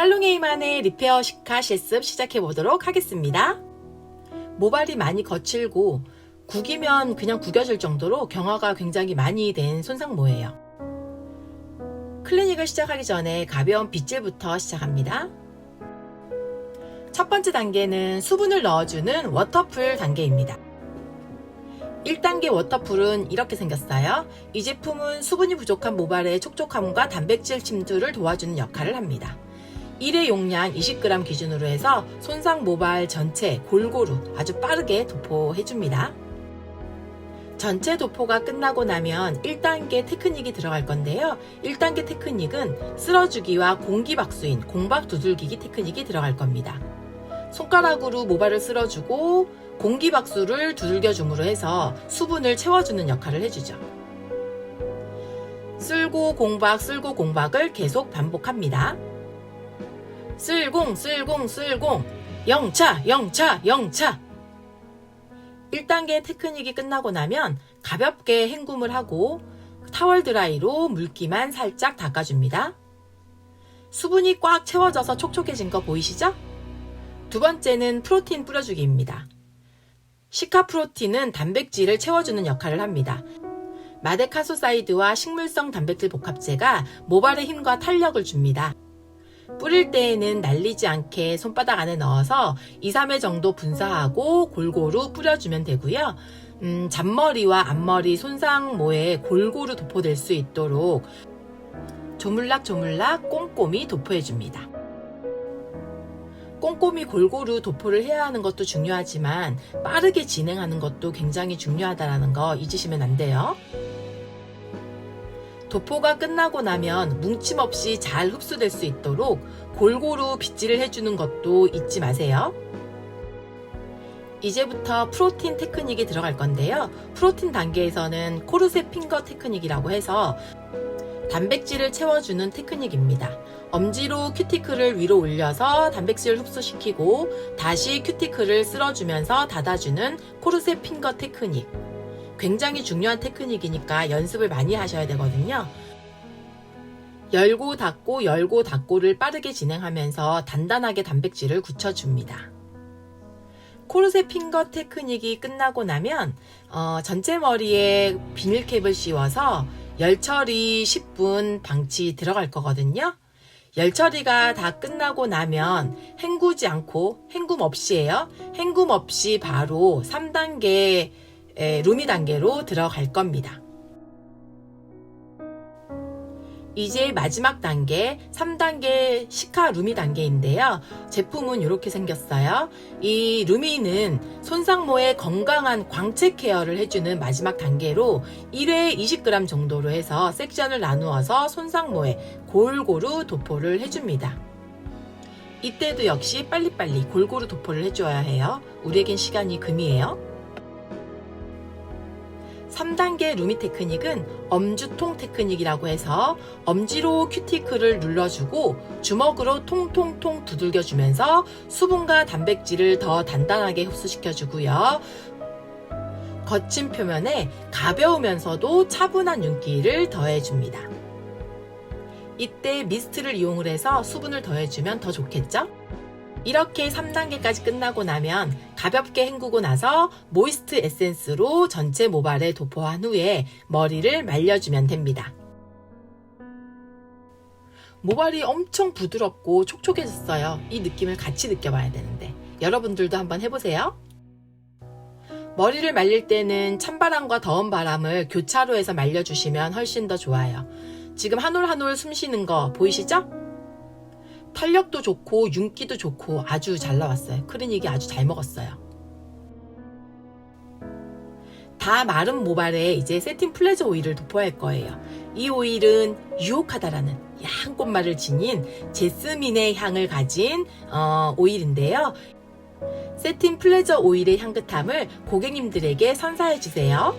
살롱에이만의 리페어 시카 실습 시작해 보도록 하겠습니다. 모발이 많이 거칠고 구기면 그냥 구겨질 정도로 경화가 굉장히 많이 된 손상모예요. 클리닉을 시작하기 전에 가벼운 빗질부터 시작합니다. 첫 번째 단계는 수분을 넣어주는 워터풀 단계입니다. 1단계 워터풀은 이렇게 생겼어요. 이 제품은 수분이 부족한 모발의 촉촉함과 단백질 침투를 도와주는 역할을 합니다. 1회 용량 20g 기준으로 해서 손상 모발 전체 골고루 아주 빠르게 도포해줍니다. 전체 도포가 끝나고 나면 1단계 테크닉이 들어갈 건데요. 1단계 테크닉은 쓸어주기와 공기박수인 공박 두들기기 테크닉이 들어갈 겁니다. 손가락으로 모발을 쓸어주고 공기박수를 두들겨 줌으로 해서 수분을 채워주는 역할을 해주죠. 쓸고 공박, 쓸고 공박을 계속 반복합니다. 쓸공, 쓸공, 쓸공, 영차, 영차, 영차. 1단계 테크닉이 끝나고 나면 가볍게 헹굼을 하고 타월 드라이로 물기만 살짝 닦아줍니다. 수분이 꽉 채워져서 촉촉해진 거 보이시죠? 두 번째는 프로틴 뿌려주기입니다. 시카 프로틴은 단백질을 채워주는 역할을 합니다. 마데카소사이드와 식물성 단백질 복합제가 모발의 힘과 탄력을 줍니다. 뿌릴 때에는 날리지 않게 손바닥 안에 넣어서 2, 3회 정도 분사하고 골고루 뿌려주면 되고요. 음, 잔머리와 앞머리 손상모에 골고루 도포될 수 있도록 조물락 조물락 꼼꼼히 도포해줍니다. 꼼꼼히 골고루 도포를 해야 하는 것도 중요하지만 빠르게 진행하는 것도 굉장히 중요하다는 거 잊으시면 안 돼요. 도포가 끝나고 나면 뭉침 없이 잘 흡수될 수 있도록 골고루 빗질을 해주는 것도 잊지 마세요. 이제부터 프로틴 테크닉이 들어갈 건데요. 프로틴 단계에서는 코르세 핑거 테크닉이라고 해서 단백질을 채워주는 테크닉입니다. 엄지로 큐티클을 위로 올려서 단백질을 흡수시키고 다시 큐티클을 쓸어주면서 닫아주는 코르세 핑거 테크닉. 굉장히 중요한 테크닉이니까 연습을 많이 하셔야 되거든요. 열고 닫고 열고 닫고를 빠르게 진행하면서 단단하게 단백질을 굳혀줍니다. 코르세 핑거 테크닉이 끝나고 나면 어, 전체 머리에 비닐캡을 씌워서 열 처리 10분 방치 들어갈 거거든요. 열 처리가 다 끝나고 나면 헹구지 않고 헹굼 없이에요. 헹굼 없이 바로 3단계 루미 단계로 들어갈 겁니다. 이제 마지막 단계 3단계 시카 루미 단계인데요. 제품은 이렇게 생겼어요. 이 루미는 손상모의 건강한 광채 케어를 해주는 마지막 단계로 1회에 20g 정도로 해서 섹션을 나누어서 손상모에 골고루 도포를 해줍니다. 이때도 역시 빨리빨리 골고루 도포를 해줘야 해요. 우리에겐 시간이 금이에요. 3단계 루미 테크닉은 엄주통 테크닉이라고 해서 엄지로 큐티클을 눌러주고 주먹으로 통통통 두들겨주면서 수분과 단백질을 더 단단하게 흡수시켜주고요. 거친 표면에 가벼우면서도 차분한 윤기를 더해줍니다. 이때 미스트를 이용을 해서 수분을 더해주면 더 좋겠죠? 이렇게 3단계까지 끝나고 나면 가볍게 헹구고 나서 모이스트 에센스로 전체 모발에 도포한 후에 머리를 말려주면 됩니다. 모발이 엄청 부드럽고 촉촉해졌어요. 이 느낌을 같이 느껴봐야 되는데 여러분들도 한번 해보세요. 머리를 말릴 때는 찬바람과 더운 바람을 교차로 해서 말려주시면 훨씬 더 좋아요. 지금 한 올 한 올 숨 쉬는 거 보이시죠? 탄력도 좋고 윤기도 좋고 아주 잘 나왔어요. 크리닉이 아주 잘 먹었어요. 다 마른 모발에 이제 세틴 플레저 오일을 도포할 거예요. 이 오일은 유혹하다라는 향 꽃말을 지닌 제스민의 향을 가진 어, 오일인데요. 세틴 플레저 오일의 향긋함을 고객님들에게 선사해 주세요.